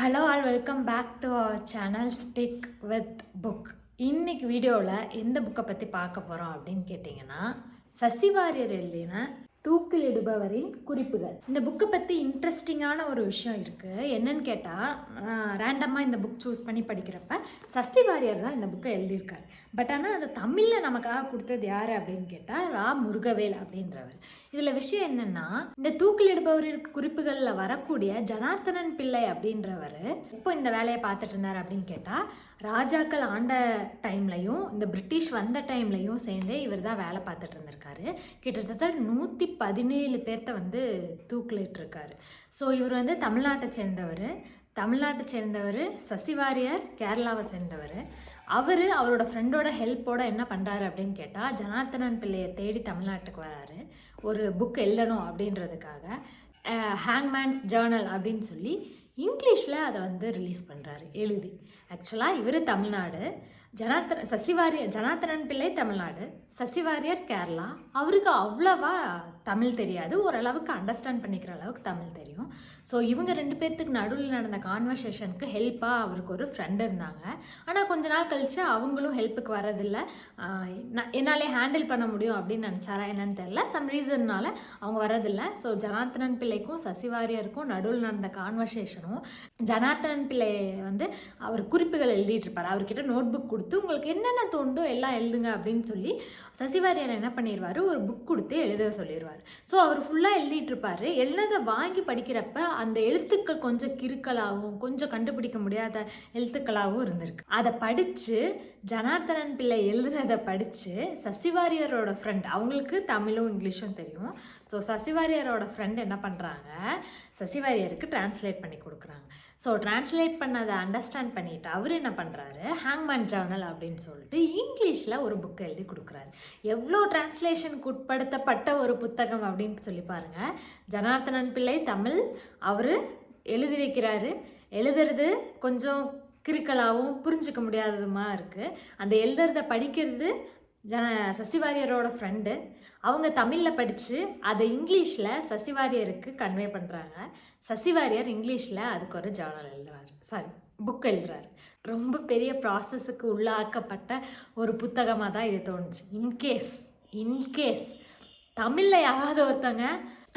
Hello all welcome back to our channel stick with book இன்னைக்கு வீடியோவில் எந்த புக்கை பற்றி பார்க்க போகிறோம் அப்படின்னு கேட்டிங்கன்னா சசிவாரியர் எழுதின தூக்கிலிடுபவரின் குறிப்புகள். இந்த புக்கை பற்றி இன்ட்ரெஸ்டிங்கான ஒரு விஷயம் இருக்குது என்னன்னு கேட்டால் ரேண்டமாக இந்த புக் சூஸ் பண்ணி படிக்கிறப்ப சஸ்தி வாரியர் தான் இந்த புக்கை எழுதியிருக்காரு. பட் ஆனால் அதை தமிழில் நமக்காக கொடுத்தது யார் அப்படின்னு கேட்டால் ரா. முருகவேல் அப்படின்றவர். இதில் விஷயம் என்னென்னா இந்த தூக்கிலிடுபவரின் குறிப்புகளில் வரக்கூடிய ஜனார்த்தனன் பிள்ளை அப்படின்றவர் இப்போ இந்த வேலையை பார்த்துட்டு இருந்தார் அப்படின்னு கேட்டால் ராஜாக்கள் ஆண்ட டைம்லையும் இந்த பிரிட்டிஷ் வந்த டைம்லையும் சேர்ந்தே இவர் தான் வேலை பார்த்துட்டு இருந்திருக்காரு. கிட்டத்தட்ட நூற்றி பதினேழு பேர்த்த வந்து தூக்கிலிட்டிருக்காரு. ஸோ இவர் வந்து தமிழ்நாட்டை சேர்ந்தவர். தமிழ்நாட்டை சேர்ந்தவர் சசிவாரியர் கேரளாவை சேர்ந்தவர். அவர் அவரோட ஃப்ரெண்டோட ஹெல்ப்போட என்ன பண்ணுறாரு அப்படின்னு கேட்டால் ஜனார்த்தனன் பிள்ளையை தேடி தமிழ்நாட்டுக்கு வராரு. ஒரு புக் எழுதணும் அப்படின்றதுக்காக ஹேங்மேன்ஸ் ஜேர்னல் அப்படின்னு சொல்லி இங்கிலீஷில் அதை வந்து ரிலீஸ் பண்ணுறாரு எழுதி. ஆக்சுவலாக இவர் தமிழ்நாடு ஜனார்த்தன சசிவாரியர் ஜனார்த்தனன் பிள்ளை தமிழ்நாடு சசிவாரியர் கேரளா. அவருக்கு அவ்வளவா தமிழ் தெரியாது. ஓரளவுக்கு அண்டர்ஸ்டாண்ட் பண்ணிக்கிற அளவுக்கு தமிழ் தெரியும். ஸோ இவங்க ரெண்டு பேர்த்துக்கு நடுவில் நடந்த கான்வர்சேஷனுக்கு ஹெல்ப்பாக அவருக்கு ஒரு ஃப்ரெண்டு இருந்தாங்க. ஆனால் கொஞ்ச நாள் கழித்து அவங்களும் ஹெல்ப்புக்கு வரதில்லை நான் என்னாலே ஹேண்டில் பண்ண முடியும் அப்படின்னு நினச்சாரா என்னன்னு தெரில சம் ரீசன்னால அவங்க வரதில்லை ஸோ ஜனார்த்தனன் பிள்ளைக்கும் சசிவாரியருக்கும் நடுவில் நடந்த கான்வர்சேஷனும் ஜனார்த்தனன் பிள்ளை வந்து அவர் குறிப்புகள் எழுதிட்டு இருப்பார். அவர்கிட்ட நோட் புக் கொடுத்து உங்களுக்கு என்னென்ன தோணுதோ எல்லாம் எழுதுங்க அப்படின்னு சொல்லி சசிவாரியர் என்ன பண்ணிடுவார் ஒரு புக் கொடுத்து எழுத சொல்லிடுவார் ஸோ அவர் ஃபுல்லாக எழுதிட்டு இருப்பார் எழுத வாங்கி படிக்கிறப்ப அந்த எழுத்துக்கள் கொஞ்சம் கிறுக்கலாகவும் கொஞ்சம் கண்டுபிடிக்க முடியாத எழுத்துக்களாகவும் இருந்திருக்கு. அதை படித்து ஜனார்தனன் பிள்ளை எழுதுனதை படித்து சசிவாரியரோட ஃப்ரெண்ட் அவங்களுக்கு தமிழும் இங்கிலீஷும் தெரியும். ஸோ சசிவாரியரோட ஃப்ரெண்ட் என்ன பண்ணுறாங்க சசிவாரியருக்கு டிரான்ஸ்லேட் பண்ணி கொடுக்குறாங்க. ஸோ டிரான்ஸ்லேட் பண்ணதை அண்டர்ஸ்டாண்ட் பண்ணிட்டு அவர் என்ன பண்ணுறாரு ஹேங்மேன் ஜேர்னல் அப்படின்னு சொல்லிட்டு இங்கிலீஷில் ஒரு புக் எழுதி கொடுக்குறாரு. எவ்வளோ டிரான்ஸ்லேஷனுக்கு உட்படுத்தப்பட்ட ஒரு புத்தகம் அப்படின்னு சொல்லி பாருங்கள் ஜனார்த்தனன் பிள்ளை தமிழ். அவர் எழுதி வைக்கிறாரு. எழுதுறது கொஞ்சம் கிறுக்கலாகவும் புரிஞ்சுக்க முடியாததுமாக இருக்குது அந்த எழுதுறத படிக்கிறது ஜன சசிவாரியரோட ஃப்ரெண்டு அவங்க தமிழில் படித்து அதை இங்கிலீஷில் சசிவாரியருக்கு கன்வே பண்ணுறாங்க சசிவாரியர் இங்கிலீஷில் அதுக்கு ஒரு ஜேர்னல் எழுதுறாரு. சாரி புக் எழுதுறாரு. ரொம்ப பெரிய ப்ராசஸுக்கு உள்ளாக்கப்பட்ட ஒரு புத்தகமாக தான் இது தோணுச்சு. இன்கேஸ் இன்கேஸ் தமிழில் யாராவது ஒருத்தங்க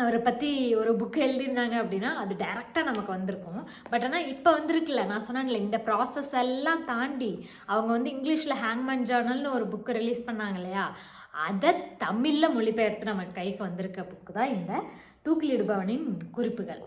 அவரை பற்றி ஒரு புக் எழுதியிருந்தாங்க அப்படின்னா அது டைரெக்டாக நமக்கு வந்திருக்கும். பட் ஆனால் இப்போ வந்திருக்குல்ல நான் சொன்னேன்ல இந்த ப்ராசஸ் எல்லாம் தாண்டி அவங்க வந்து இங்கிலீஷில் ஹேங்மேன் ஜேர்னல்னு ஒரு புக்கு ரிலீஸ் பண்ணாங்க இல்லையா? அதை தமிழில் மொழிபெயர்த்து நம்ம கைக்கு வந்திருக்க புக்கு தான் இந்த தூக்கிலிடுபவனின் குறிப்புகள்.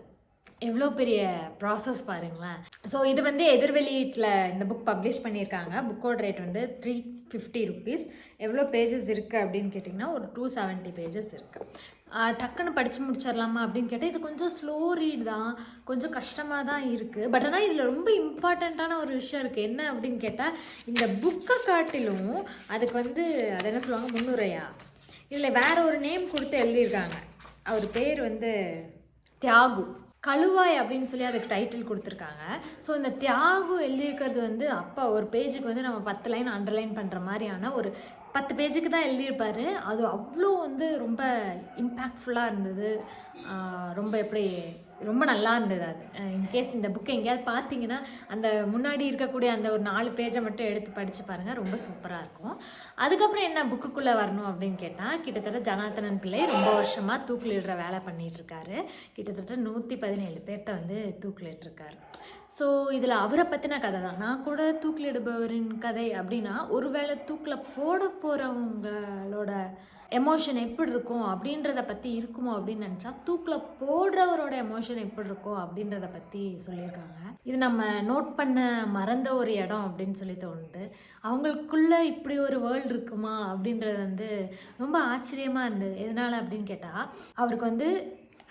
எவ்வளோ பெரிய ப்ராசஸ் பாருங்களேன். ஸோ இது வந்து எதிர்வெளியீட்டில் இந்த புக் பப்ளிஷ் பண்ணியிருக்காங்க. புக்கோட ரேட் வந்து த்ரீ ஃபிஃப்டி ருபீஸ் எவ்வளோ பேஜஸ் இருக்குது அப்படின்னு கேட்டிங்கன்னா ஒரு டூ செவன்ட்டி பேஜஸ் இருக்குது டக்குன்னு படித்து முடிச்சிடலாமா அப்படின்னு கேட்டால் இது கொஞ்சம் ஸ்லோ ரீட் தான். கொஞ்சம் கஷ்டமாக தான் இருக்குது பட் ஆனால் இதில் ரொம்ப இம்பார்ட்டண்ட்டான ஒரு விஷயம் இருக்குது என்ன அப்படின்னு கேட்டால் இந்த புக்கை காட்டிலும் அதுக்கு வந்து அது என்ன சொல்லுவாங்க முன்னுரையா? இதில் வேற ஒரு நேம் கொடுத்து எழுதியிருக்காங்க. அவர் பேர் வந்து தியாகு. கழுவாய் அப்படின்னு சொல்லி அதுக்கு டைட்டில் கொடுத்துருக்காங்க. ஸோ இந்த தியாகு எழுதியிருக்கிறது வந்து அப்பா ஒரு பேஜுக்கு வந்து நம்ம பத்து லைன் அண்டர்லைன் பண்ணுற மாதிரியான ஒரு பத்து பேஜுக்கு தான் எழுதியிருப்பார். அது அவ்வளோ வந்து ரொம்ப இம்பேக்ட்ஃபுல்லாக இருந்தது. ரொம்ப எப்படி ரொம்ப நல்லா இருந்தது அது. இன்கேஸ் இந்த புக்கை எங்கேயாவது பார்த்தீங்கன்னா அந்த முன்னாடி இருக்கக்கூடிய அந்த ஒரு நாலு பேஜை மட்டும் எடுத்து படித்து பாருங்கள் ரொம்ப சூப்பராக இருக்கும். அதுக்கப்புறம் என்ன புக்குக்குள்ளே வரணும் அப்படின்னு கேட்டால் கிட்டத்தட்ட ஜனார்த்தனன் பிள்ளை ரொம்ப வருஷமாக தூக்கிலிடுற வேலை பண்ணிகிட்ருக்காரு கிட்டத்தட்ட நூற்றி பதினேழு பேர்த்த வந்து தூக்கிலிட்டுருக்காரு. ஸோ இதில் அவரை பற்றின கதை தான். நான் கூட தூக்கிலிடுபவரின் கதை அப்படின்னா ஒருவேளை தூக்கில் போட போகிறவங்களோட எமோஷன் எப்படி இருக்கும் அப்படின்றத பற்றி இருக்குமோ அப்படின்னு நினச்சா தூக்கில் போடுறவரோட எமோஷன் எப்படி இருக்கும் அப்படின்றத பற்றி சொல்லியிருக்காங்க. இது நம்ம நோட் பண்ண மறந்த ஒரு இடம் அப்படின்னு சொல்லி தோணுது. அவங்களுக்குள்ளே இப்படி ஒரு வேர்ல்டு இருக்குமா அப்படின்றது வந்து ரொம்ப ஆச்சரியமாக இருந்தது. எதனால் அப்படின்னு கேட்டால் அவருக்கு வந்து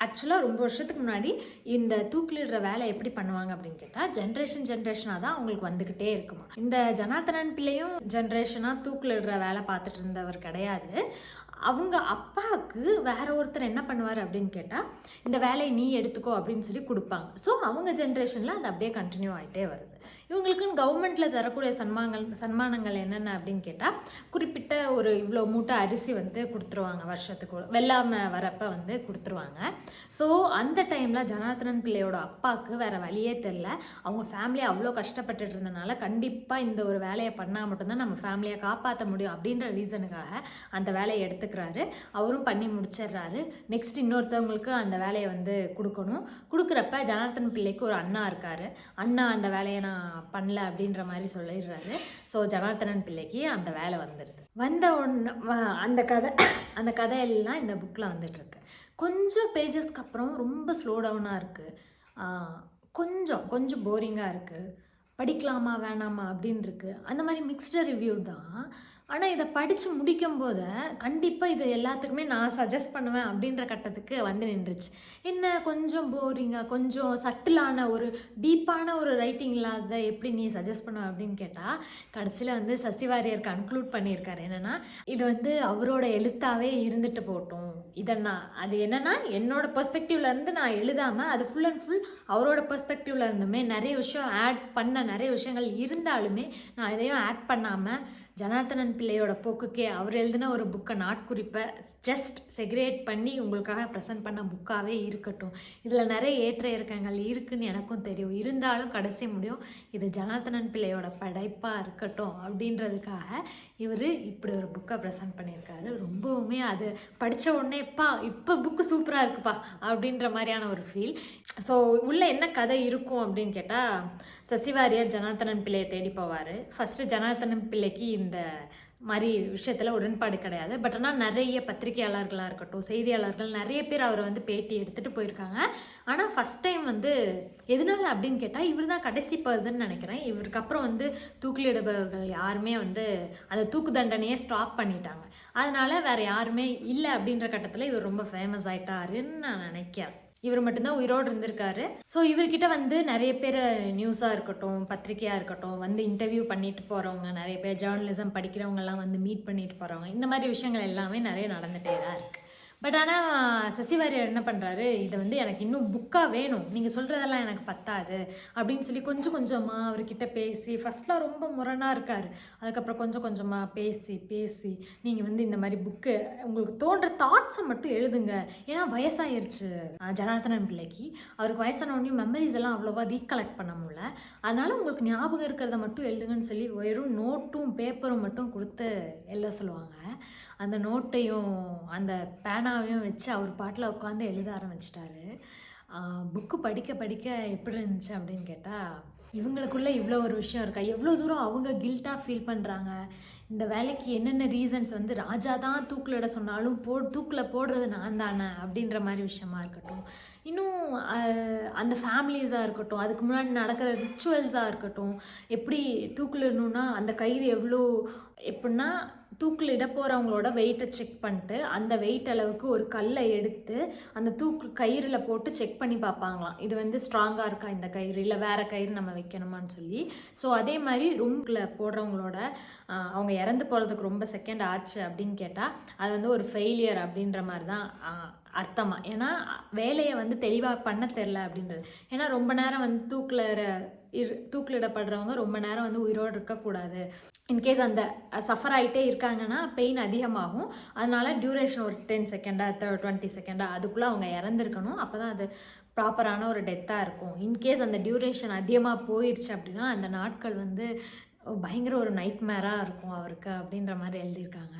ஆக்சுவலாக ரொம்ப வருஷத்துக்கு முன்னாடி இந்த தூக்கிலிடுற வேலை எப்படி பண்ணுவாங்க அப்படின்னு கேட்டால் ஜென்ரேஷன் ஜென்ரேஷனாக தான் அவங்களுக்கு வந்துக்கிட்டே இருக்குமா. இந்த ஜனார்த்தனன் பிள்ளையும் ஜென்ரேஷனாக தூக்கிலிடுற வேலை பார்த்துட்டு இருந்தவர் கிடையாது. அவங்க அப்பாவுக்கு வேற ஒருத்தர் என்ன பண்ணுவார் அப்படின்னு கேட்டால் இந்த வேலையை நீ எடுத்துக்கோ அப்படின்னு சொல்லி கொடுப்பாங்க. ஸோ அவங்க ஜென்ரேஷனில் அது அப்படியே கண்டினியூ ஆகிட்டே வருது. இவங்களுக்குன்னு கவர்மெண்ட்டில் தரக்கூடிய சன்மானங்கள் சன்மானங்கள் என்னென்ன அப்படின்னு கேட்டால் குறிப்பிட்ட ஒரு இவ்வளோ மூட்டை அரிசி வந்து கொடுத்துருவாங்க வருஷத்துக்கு வெள்ளாமை வரப்போ வந்து கொடுத்துருவாங்க. ஸோ அந்த டைமில் ஜனார்தனன் பிள்ளையோட அப்பாவுக்கு வேறு வழியே தெரில அவங்க ஃபேமிலி அவ்வளோ கஷ்டப்பட்டுட்டு இருந்தனால கண்டிப்பாக இந்த ஒரு வேலையை பண்ணால் மட்டும்தான் நம்ம ஃபேமிலியை காப்பாற்ற முடியும் அப்படின்ற ரீசனுக்காக அந்த வேலையை எடுத்துக்கிறாரு. அவரும் பண்ணி முடிச்சிடுறாரு. நெக்ஸ்ட் இன்னொருத்தவங்களுக்கு அந்த வேலையை வந்து கொடுக்கணும். கொடுக்குறப்ப ஜனார்தன் பிள்ளைக்கு ஒரு அண்ணா இருக்கார். அண்ணா அந்த வேலையை நான் பண்ணல அப்படின்ற மாதிரி சொல்லிடுறாரு. ஸோ ஜனார்த்தனன் பிள்ளைக்கு அந்த வேலை வந்துடுது வந்த உடனே அந்த கதை அந்த கதையெல்லாம் இந்த புக்கில் வந்துட்டுருக்கு. கொஞ்சம் பேஜஸ்க்கு அப்புறம் ரொம்ப ஸ்லோ டவுனாக இருக்குது கொஞ்சம் கொஞ்சம் போரிங்காக இருக்குது படிக்கலாமா வேணாமா அப்படின்னு இருக்கு. அந்த மாதிரி மிக்ஸ்டு ரிவ்யூ தான். ஆனால் இதை படித்து முடிக்கும்போது கண்டிப்பாக இது எல்லாத்துக்குமே நான் சஜஸ்ட் பண்ணுவேன் அப்படின்ற கட்டத்துக்கு வந்து நின்றுச்சு. என்ன கொஞ்சம் போரிங்காக கொஞ்சம் சட்டிலான ஒரு டீப்பான ஒரு ரைட்டிங் இல்லாத எப்படி நீ சஜஸ்ட் பண்ணுவ அப்படின்னு கேட்டால் கடைசியில் வந்து சசிவாரியர் கன்க்ளூட் பண்ணியிருக்காரு. என்னென்னா இது வந்து அவரோட எழுத்தாகவே இருந்துட்டு போகட்டும். இதை நான் அது என்னன்னா என்னோட பெர்ஸ்பெக்டிவ்லேருந்து நான் எழுதாமல் அது ஃபுல் அண்ட் ஃபுல் அவரோட பெர்ஸ்பெக்டிவ்ல இருந்துமே நிறைய விஷயம் ஆட் பண்ண நிறைய விஷயங்கள் இருந்தாலுமே நான் இதையும் ஆட் பண்ணாமல் ஜனார்த்தனன் பிள்ளையோட போக்குக்கே அவர் எழுதின ஒரு புக்கை நாட்குறிப்பை ஜஸ்ட் செக்ரேட் பண்ணி உங்களுக்காக ப்ரெசென்ட் பண்ண புக்காகவே இருக்கட்டும். இதில் நிறைய ஏற்ற இறக்கங்கள் இருக்குன்னு எனக்கும் தெரியும். இருந்தாலும் கடைசி முடியும். இது ஜனார்த்தனன் பிள்ளையோட படைப்பாக இருக்கட்டும் அப்படின்றதுக்காக இவர் இப்படி ஒரு புக்கை ப்ரெசென்ட் பண்ணியிருக்காரு. ரொம்பவுமே அது படித்த உடனேப்பா இப்போ புக்கு சூப்பராக இருக்குப்பா அப்படின்ற மாதிரியான ஒரு ஃபீல் ஸோ உள்ளே என்ன கதை இருக்கும் அப்படின்னு கேட்டால் சசிவாரியர் ஜனார்த்தனன் பிள்ளையை தேடி போவார். ஃபஸ்ட்டு ஜனார்த்தனன் பிள்ளைக்கு இந்த மாதிரி விஷயத்தில் உடன்பாடு கிடையாது. பட் ஆனால் நிறைய பத்திரிகையாளர்களாக இருக்கட்டும் செய்தியாளர்கள் நிறைய பேர் அவரை வந்து பேட்டி எடுத்துகிட்டு போயிருக்காங்க. ஆனால் ஃபஸ்ட் டைம் வந்து எதனால அப்படின்னு கேட்டால் இவர் தான் கடைசி பர்சன் நினைக்கிறேன். இவருக்கு அப்புறம் வந்து தூக்கிலிடுபவர்கள் யாருமே வந்து அந்த தூக்கு தண்டனையே ஸ்டாப் பண்ணிட்டாங்க. அதனால் வேற யாருமே இல்லை அப்படின்ற கட்டத்தில் இவர் ரொம்ப ஃபேமஸ் ஆகிட்டாருன்னு நான் நினைக்கிறேன். இவர் மட்டும்தான் உயிரோடு இருந்திருக்காரு. ஸோ இவர்கிட்ட வந்து நிறைய பேர் நியூஸாக இருக்கட்டும் பத்திரிக்கையாக இருக்கட்டும் வந்து இன்டர்வியூ பண்ணிட்டு போகிறவங்க நிறைய பேர் ஜேர்னலிசம் படிக்கிறவங்கலாம் வந்து மீட் பண்ணிட்டு போகிறவங்க இந்த மாதிரி விஷயங்கள் எல்லாமே நிறைய நடந்துகிட்டே தான் இருக்குது பட் ஆனால் சசிவாரியர் என்ன பண்ணுறாரு இதை வந்து எனக்கு இன்னும் புக்காக வேணும். நீங்கள் சொல்கிறதெல்லாம் எனக்கு பத்தாது. அப்படின்னு சொல்லி கொஞ்சம் கொஞ்சமாக அவர்கிட்ட பேசி ஃபஸ்ட்டில் ரொம்ப முரணாக இருக்கார். அதுக்கப்புறம் கொஞ்சம் கொஞ்சமாக பேசி பேசி நீங்கள் வந்து இந்த மாதிரி புக்கு உங்களுக்கு தோன்ற தாட்ஸை மட்டும் எழுதுங்க. ஏன்னா வயசாயிருச்சு. ஜனார்த்தனன் பிள்ளைக்கு. அவருக்கு வயசான உடனே மெமரிஸ் எல்லாம் அவ்வளோவா ரீகலெக்ட் பண்ண முடியல. அதனால் உங்களுக்கு ஞாபகம் இருக்கிறத மட்டும் எழுதுங்கன்னு சொல்லி வெறும் நோட்டும் பேப்பரும் மட்டும் கொடுத்து எழுத சொல்லுவாங்க. அந்த நோட்டையும் அந்த பேனாவையும் வச்சு அவர் பாட்டில் உட்காந்து எழுத ஆரம்பிச்சிட்டாரு. புக்கு படிக்க படிக்க எப்படி இருந்துச்சு அப்படின்னு கேட்டால் இவங்களுக்குள்ளே இவ்வளோ ஒரு விஷயம் இருக்கா? எவ்வளோ தூரம் அவங்க கில்ட்டாக ஃபீல் பண்ணுறாங்க இந்த வேலைக்கு என்னென்ன ரீசன்ஸ் வந்து ராஜா தான் தூக்கிலிட சொன்னாலும் போ தூக்கில் போடுறது நான் தானே அப்படின்ற மாதிரி விஷயமா இருக்கட்டும். இன்னும் அந்த ஃபேமிலிஸாக இருக்கட்டும் அதுக்கு முன்னாடி நடக்கிற ரிச்சுவல்ஸாக இருக்கட்டும் எப்படி தூக்கிலிடணும்னா அந்த கயிறு எவ்வளோ எப்படின்னா தூக்கில் இட போகிறவங்களோட வெயிட்டை செக் பண்ணிட்டு அந்த வெயிட் அளவுக்கு ஒரு கல்லை எடுத்து அந்த தூக்கு கயிறில் போட்டு செக் பண்ணி பார்ப்பாங்களாம். இது வந்து ஸ்ட்ராங்காக இருக்கா இந்த கயிறு? இல்லை வேறு கயிறு நம்ம வைக்கணுமான்னு சொல்லி. ஸோ அதே மாதிரி ரூம்கில் போடுறவங்களோட அவங்க இறந்து போகிறதுக்கு ரொம்ப செகண்ட் ஆச்சு அப்படின்னு கேட்டால் அது வந்து ஒரு ஃபெயிலியர் அப்படின்ற மாதிரி தான் அர்த்தமாக ஏன்னா வேலையை வந்து தெளிவாக பண்ண தெரில அப்படின்றது. ஏன்னா ரொம்ப நேரம் வந்து தூக்கில் இரு தூக்கிலிடப்படுறவங்க ரொம்ப நேரம் வந்து உயிரோடு இருக்கக்கூடாது இன்கேஸ் அந்த சஃபர் ஆகிட்டே இருக்காங்கன்னா பெயின் அதிகமாகும். அதனால் டியூரேஷன் ஒரு டென் செகண்டா டுவெண்ட்டி செகண்டா அதுக்குள்ளே அவங்க இறந்துருக்கணும். அப்போ தான் அது ப்ராப்பரான ஒரு டெத்தாக இருக்கும். இன்கேஸ் அந்த டியூரேஷன் அதிகமாக போயிடுச்சு அப்படின்னா அந்த நாட்கள் வந்து பயங்கர ஒரு நைட் மேராக இருக்கும் அவருக்கு அப்படின்ற மாதிரி எழுதியிருக்காங்க.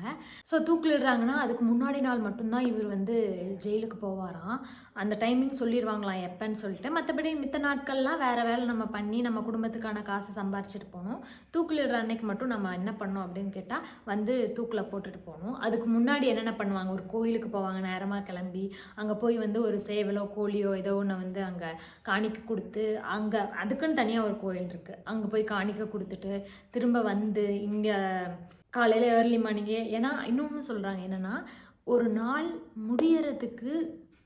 ஸோ தூக்கிலிடுறாங்கன்னா அதுக்கு முன்னாடி நாள் மட்டும்தான் இவர் வந்து ஜெயிலுக்கு போவாராம். அந்த டைமிங் சொல்லிடுவாங்களாம் எப்பன்னு சொல்லிட்டு. மற்றபடி மித்த நாட்கள்லாம் வேறு வேலை நம்ம பண்ணி நம்ம குடும்பத்துக்கான காசு சம்பாரிச்சிட்டு போகணும். தூக்கிலிடுற அன்னைக்கு மட்டும் நம்ம என்ன பண்ணோம் அப்படின்னு கேட்டால் வந்து தூக்கில் போட்டுட்டு போகணும். அதுக்கு முன்னாடி என்னென்ன பண்ணுவாங்க? ஒரு கோயிலுக்கு போவாங்க நேரமாக கிளம்பி அங்கே போய் வந்து ஒரு சேவலோ கோழியோ ஏதோ ஒன்று வந்து அங்கே காணிக்க கொடுத்து அங்கே அதுக்குன்னு தனியாக ஒரு கோயில் இருக்குது அங்கே போய் காணிக்க கொடுத்துட்டு திரும்ப வந்து இங்கே காலையில் ஏர்லி மார்னிங்கே ஏன்னா இன்னொன்று சொல்கிறாங்க என்னென்னா ஒரு நாள் முடியறதுக்கு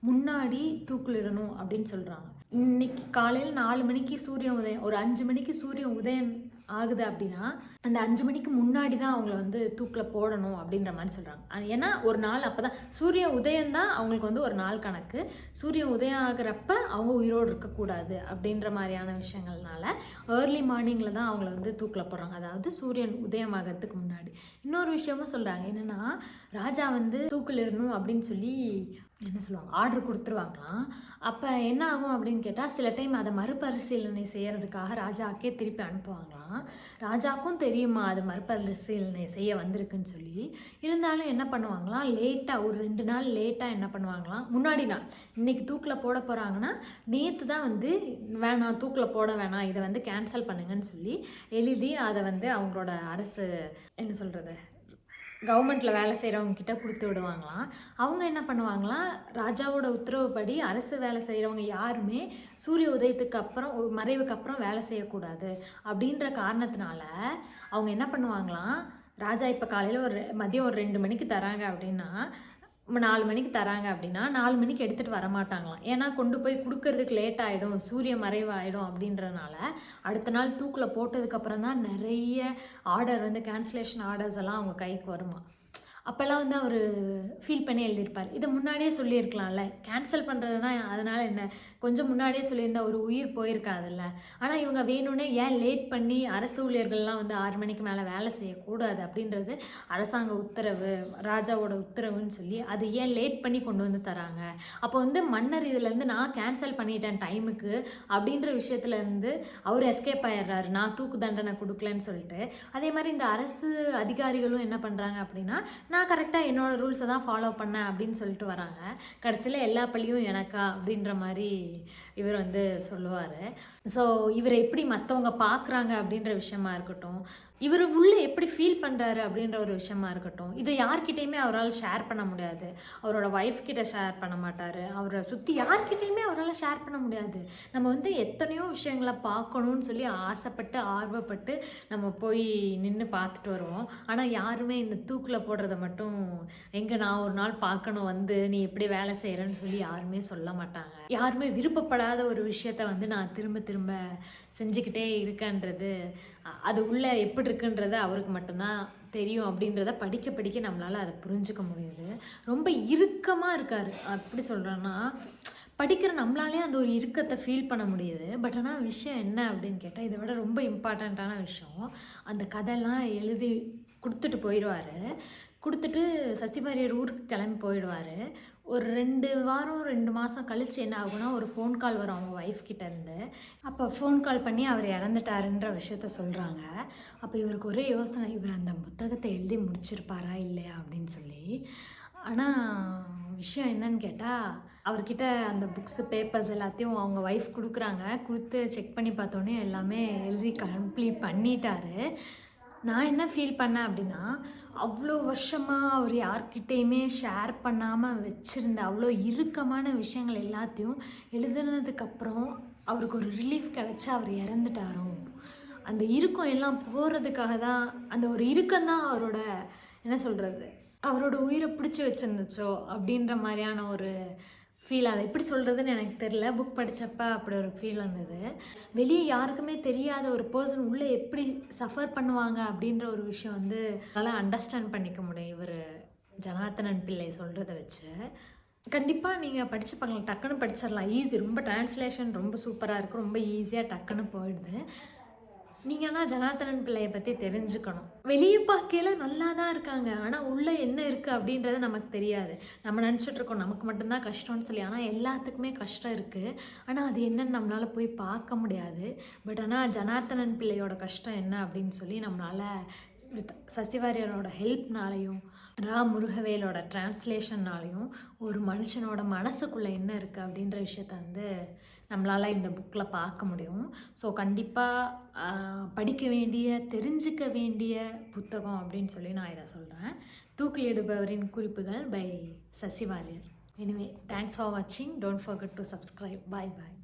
முன்னாடி தூக்கிலிடணும் அப்படின்னு சொல்கிறாங்க இன்னைக்கு காலையில் நாலு மணிக்கு சூரியன் உதயம் ஒரு அஞ்சு மணிக்கு சூரியன் உதயம் ஆகுது அப்படின்னா அந்த அஞ்சு மணிக்கு முன்னாடி தான் அவங்கள வந்து தூக்கில் போடணும் அப்படின்ற மாதிரி சொல்கிறாங்க ஏன்னா ஒரு நாள் அப்போ தான் சூரிய உதயம் தான் அவங்களுக்கு வந்து ஒரு நாள் கணக்கு. சூரிய உதயம் ஆகிறப்ப அவங்க உயிரோடு இருக்கக்கூடாது அப்படின்ற மாதிரியான விஷயங்கள்னால ஏர்லி மார்னிங்கில் தான் அவங்கள வந்து தூக்கில் போடுறாங்க. அதாவது சூரியன் உதயம் ஆகிறதுக்கு முன்னாடி. இன்னொரு விஷயமும் சொல்கிறாங்க என்னென்னா ராஜா வந்து தூக்கில் இடணும் அப்படின்னு சொல்லி என்ன சொல்லுவாங்க ஆர்டர் கொடுத்துருவாங்களாம். அப்போ என்ன ஆகும் அப்படின்னு கேட்டால் சில டைம் அதை மறுபரிசீலனை செய்கிறதுக்காக ராஜாக்கே திருப்பி அனுப்புவாங்களாம். ராஜாக்கும் தெரியுமா அது மறுபரிசீலனை செய்ய வந்திருக்குன்னு சொல்லி. இருந்தாலும் என்ன பண்ணுவாங்களாம் லேட்டாக ஒரு ரெண்டு நாள் லேட்டாக என்ன பண்ணுவாங்களாம். முன்னாடி நாள் இன்றைக்கி தூக்கில் போட போகிறாங்கன்னா நேற்று தான் வந்து வேணாம் தூக்கில் போட வேணாம் இதை வந்து கேன்சல் பண்ணுங்கன்னு சொல்லி எழுதி அதை வந்து அவங்களோட அரசு என்ன சொல்கிறது கவர்மெண்ட்டில் வேலை செய்கிறவங்க கிட்ட கொடுத்து விடுவாங்களாம் அவங்க என்ன பண்ணுவாங்களாம் ராஜாவோட உத்தரவுப்படி அரசு வேலை செய்கிறவங்க யாருமே சூரிய உதயத்துக்கு அப்புறம் மறைவுக்கு அப்புறம் வேலை செய்யக்கூடாது. அப்படின்ற காரணத்தினால அவங்க என்ன பண்ணுவாங்களாம்? ராஜா இப்போ காலையில் ஒரு மதியம் ஒரு ரெண்டு மணிக்கு தராங்க அப்படின்னா நாலு மணிக்கு தராங்க அப்படின்னா நாலு மணிக்கு எடுத்துகிட்டு வர மாட்டாங்களாம் ஏன்னா கொண்டு போய் கொடுக்கறதுக்கு லேட் ஆகிடும் சூரிய மறைவாயிடும் அப்படின்றனால அடுத்த நாள் தூக்கில் போட்டதுக்கப்புறம் தான் நிறைய ஆர்டர் வந்து கேன்சலேஷன் ஆர்டர்ஸ் எல்லாம் அவங்க கைக்கு வருமா அப்போல்லாம் வந்து அவர் ஃபீல் பண்ணி எழுதியிருப்பார். இதை முன்னாடியே சொல்லியிருக்கலாம்ல. கேன்சல் பண்ணுறதுனா அதனால் என்ன? கொஞ்சம் முன்னாடியே சொல்லியிருந்தா ஒரு உயிர் போயிருக்காதுல்ல. ஆனால் இவங்க வேணும்னே ஏன் லேட் பண்ணி அரசு ஊழியர்கள்லாம் வந்து ஆறு மணிக்கு மேலே வேலை செய்யக்கூடாது அப்படின்றது அரசாங்க உத்தரவு ராஜாவோட உத்தரவுன்னு சொல்லி அது ஏன் லேட் பண்ணி கொண்டு வந்து தராங்க? அப்போ வந்து மன்னர் இதுலேருந்து நான் கேன்சல் பண்ணிட்டேன் டைமுக்கு அப்படின்ற விஷயத்துலேருந்து அவர் எஸ்கேப் ஆயிடுறாரு. நான் தூக்கு தண்டனை கொடுக்கலன்னு சொல்லிட்டு. அதே மாதிரி இந்த அரசு அதிகாரிகளும் என்ன பண்ணுறாங்க அப்படின்னா நான் கரெக்டாக என்னோடய ரூல்ஸை தான் ஃபாலோ பண்ணேன் அப்படின்னு சொல்லிட்டு வராங்க. கடைசியில் எல்லா பள்ளியும் எனக்கா அப்படின்ற மாதிரி இவர் வந்து சொல்லுவார். ஸோ இவரை எப்படி மற்றவங்க பார்க்குறாங்க அப்படின்ற விஷயமா இருக்கட்டும் இவர் உள்ளே எப்படி ஃபீல் பண்ணுறாரு அப்படின்ற ஒரு விஷயமா இருக்கட்டும். இதை யார்கிட்டையுமே அவரால் ஷேர் பண்ண முடியாது. அவரோட ஒய்ஃப் கிட்ட ஷேர் பண்ண மாட்டார். அவரை சுற்றி யார்கிட்டையுமே அவரால் ஷேர் பண்ண முடியாது. நம்ம வந்து எத்தனையோ விஷயங்களை பார்க்கணுன்னு சொல்லி ஆசைப்பட்டு ஆர்வப்பட்டு நம்ம போய் நின்று பார்த்துட்டு வருவோம். ஆனால் யாருமே இந்த தூக்கில் போடுறத மட்டும் எங்கே நான் ஒரு நாள் பார்க்கணும் வந்து நீ எப்படி வேலை செய்கிறேன்னு சொல்லி யாருமே சொல்ல மாட்டாங்க. யாருமே விருப்பப்படாத ஒரு விஷயத்த வந்து நான் திரும்ப திரும்ப செஞ்சுக்கிட்டே இருக்கேன்றது அது உள்ளே எப்படி இருக்குன்றது அவருக்கு மட்டும்தான் தெரியும் அப்படின்றத படிக்க படிக்க நம்மளால் அதை புரிஞ்சுக்க முடியுது. ரொம்ப இறுக்கமாக இருக்கார். அப்படி சொல்கிறேன்னா படிக்கிற நம்மளாலே அந்த ஒரு இறுக்கத்தை ஃபீல் பண்ண முடியுது. பட் ஆனால் விஷயம் என்ன அப்படின்னு கேட்டால் இதை விட ரொம்ப இம்பார்ட்டண்ட்டான விஷயம் அந்த கதையெல்லாம் எழுதி கொடுத்துட்டு போயிடுவார். கொடுத்துட்டு சசிபாரியர் ஊருக்கு கிளம்பி போயிடுவார். ஒரு ரெண்டு வாரம் ரெண்டு மாதம் கழித்து என்ன ஆகுனா ஒரு ஃபோன் கால் வரும் அவங்க ஒய்ஃப் கிட்டேருந்து அப்போ ஃபோன் கால் பண்ணி அவர் இறந்துட்டாருன்ற விஷயத்த சொல்கிறாங்க அப்போ இவருக்கு ஒரே யோசனை இவர் அந்த புத்தகத்தை எழுதி முடிச்சிருப்பாரா இல்லையா அப்படின்னு சொல்லி. ஆனால் விஷயம் என்னன்னு கேட்டால் அவர்கிட்ட அந்த புக்ஸு பேப்பர்ஸ் எல்லாத்தையும் அவங்க ஒய்ஃப் கொடுக்குறாங்க. கொடுத்து செக் பண்ணி பார்த்தோன்னே எல்லாமே எழுதி கம்ப்ளீட் பண்ணிட்டாரு. நான் என்ன ஃபீல் பண்ணேன் அப்படின்னா அவ்வளோ வருஷமாக அவர் யார்கிட்டேயுமே ஷேர் பண்ணாமல் வச்சுருந்த அவ்வளோ இறுக்கமான விஷயங்கள் எல்லாத்தையும் எழுதுனதுக்கப்புறம் அவருக்கு ஒரு ரிலீஃப் கிடச்சி அவர் இறந்துட்டாரோ. அந்த இறுக்கம் எல்லாம் போகிறதுக்காக தான் அந்த ஒரு இறுக்கம் தான் அவரோட என்ன சொல்கிறது அவரோட உயிரை பிடிச்சி வச்சுருந்துச்சோ அப்படின்ற மாதிரியான ஒரு ஃபீல் அதை எப்படி சொல்கிறதுன்னு எனக்கு தெரில புக் படித்தப்ப அப்படி ஒரு ஃபீல் வந்தது. வெளியே யாருக்குமே தெரியாத ஒரு பர்சன் உள்ளே எப்படி சஃபர் பண்ணுவாங்க அப்படின்ற ஒரு விஷயம் வந்து நல்லா அண்டர்ஸ்டாண்ட் பண்ணிக்க முடியும் இவர் ஜனார்த்தனன் பிள்ளை சொல்கிறத வச்சு. கண்டிப்பாக நீங்கள் படித்து பார்க்கலாம் டக்குன்னு படிச்சிடலாம். ஈஸி ரொம்ப டிரான்ஸ்லேஷன் ரொம்ப சூப்பராக இருக்கும் ரொம்ப ஈஸியாக டக்குன்னு போயிடுது. நீங்கள் ஆனால் ஜனார்த்தனன் பிள்ளையை பற்றி தெரிஞ்சுக்கணும். வெளியே பார்க்கையில நல்லா தான் இருக்காங்க. ஆனால் உள்ளே என்ன இருக்குது அப்படின்றது நமக்கு தெரியாது. நம்ம நினச்சிட்ருக்கோம் நமக்கு மட்டும்தான் கஷ்டம்னு சொல்லி. ஆனால் எல்லாத்துக்குமே கஷ்டம் இருக்குது ஆனால் அது என்னன்னு நம்மளால் போய் பார்க்க முடியாது. பட் ஆனால் ஜனார்த்தனன் பிள்ளையோட கஷ்டம் என்ன அப்படின்னு சொல்லி நம்மளால் சசிவாரியரோட ஹெல்ப்னாலையும் ரா முருகவேலோட டிரான்ஸ்லேஷன்னாலையும் ஒரு மனுஷனோட மனசுக்குள்ளே என்ன இருக்குது அப்படின்ற விஷயத்த வந்து நம்மளால் இந்த புக்கில் பார்க்க முடியும். ஸோ கண்டிப்பாக படிக்க வேண்டிய தெரிஞ்சிக்க வேண்டிய புத்தகம் அப்படின்னு சொல்லி நான் இதை சொல்கிறேன் தூக்கிலிடுபவரின் குறிப்புகள் by Sasi Warrier. Anyway thanks for வாட்சிங் don't forget to subscribe bye bye